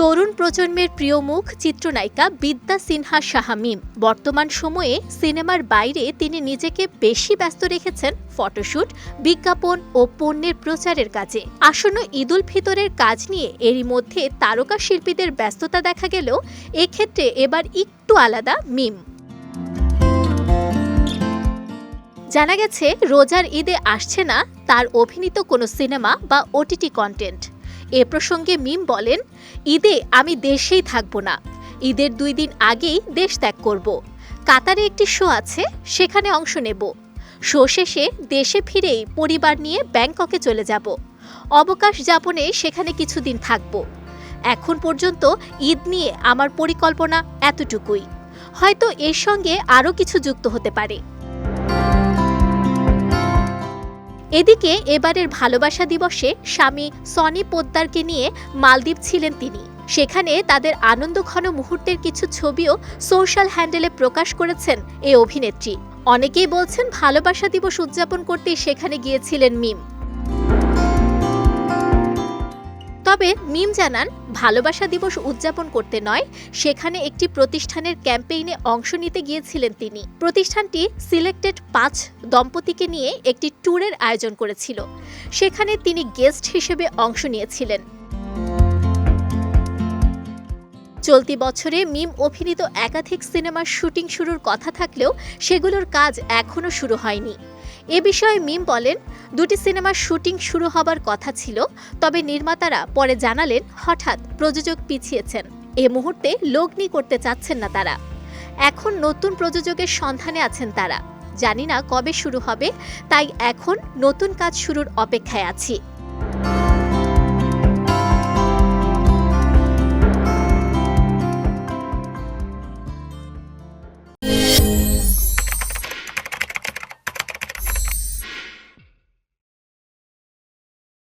তরুণ প্রজন্মের প্রিয় মুখ, চিত্রনায়িকা বিদ্যা সিনহা শাহামিম বর্তমান সময়ে সিনেমার বাইরে তিনি নিজেকে বেশি ব্যস্ত রেখেছেন ফটোশুট, বিজ্ঞাপন ও পণ্যের প্রচারের কাজে। আসন্ন ঈদুল ফিতরের কাজ নিয়ে এরই মধ্যে তারকা শিল্পীদের ব্যস্ততা দেখা গেলেও এক্ষেত্রে এবার একটু আলাদা মিম। জানা গেছে, রোজার ঈদে আসছে না তার অভিনীত কোনো সিনেমা বা ওটিটি কন্টেন্ট। এ প্রসঙ্গে মিম বলেন, ঈদে আমি দেশেই থাকব না। ঈদের দুই দিন আগেই দেশ ত্যাগ করব। কাতারে একটি শো আছে, সেখানে অংশ নেব। শো শেষে দেশে ফিরেই পরিবার নিয়ে ব্যাংককে চলে যাব। অবকাশ যাপনে সেখানে কিছুদিন থাকব। এখন পর্যন্ত ঈদ নিয়ে আমার পরিকল্পনা এতটুকুই। হয়তো এর সঙ্গে আরও কিছু যুক্ত হতে পারে। এদিকে এবারের ভালোবাসা দিবসে স্বামী সনি পোদ্দারকে নিয়ে মালদ্বীপ ছিলেন তিনি। সেখানে তাদের আনন্দঘন মুহূর্তের কিছু ছবিও সোশ্যাল হ্যান্ডেলে প্রকাশ করেছেন এই অভিনেত্রী। অনেকেই বলছেন, ভালোবাসা দিবস উদযাপন করতে সেখানে গিয়েছিলেন মিম। তবে মিম জানান, ভালোবাসা দিবস উদযাপন করতে নয়, সেখানে একটি প্রতিষ্ঠানের ক্যাম্পেইনে অংশ নিতে গিয়েছিলেন তিনি। প্রতিষ্ঠানটি সিলেক্টেড পাঁচ দম্পতিকে নিয়ে একটি ট্যুরের আয়োজন করেছিল। সেখানে তিনি গেস্ট হিসেবে অংশ নিয়েছিলেন। চলতি বছরে মিম অভিনীত একাধিক সিনেমার শুটিং শুরুর কথা থাকলেও সেগুলোর কাজ এখনও শুরু হয়নি। এ বিষয়ে মিম বলেন, দুটি সিনেমার শুটিং শুরু হবার কথা ছিল, তবে নির্মাতারা পরে জানালেন হঠাৎ প্রযোজক পিছিয়েছেন। এ মুহূর্তে লগ্নি করতে চাচ্ছেন না তারা। এখন নতুন প্রযোজকের সন্ধানে আছেন তারা। জানি না কবে শুরু হবে, তাই এখন নতুন কাজ শুরুর অপেক্ষায় আছি।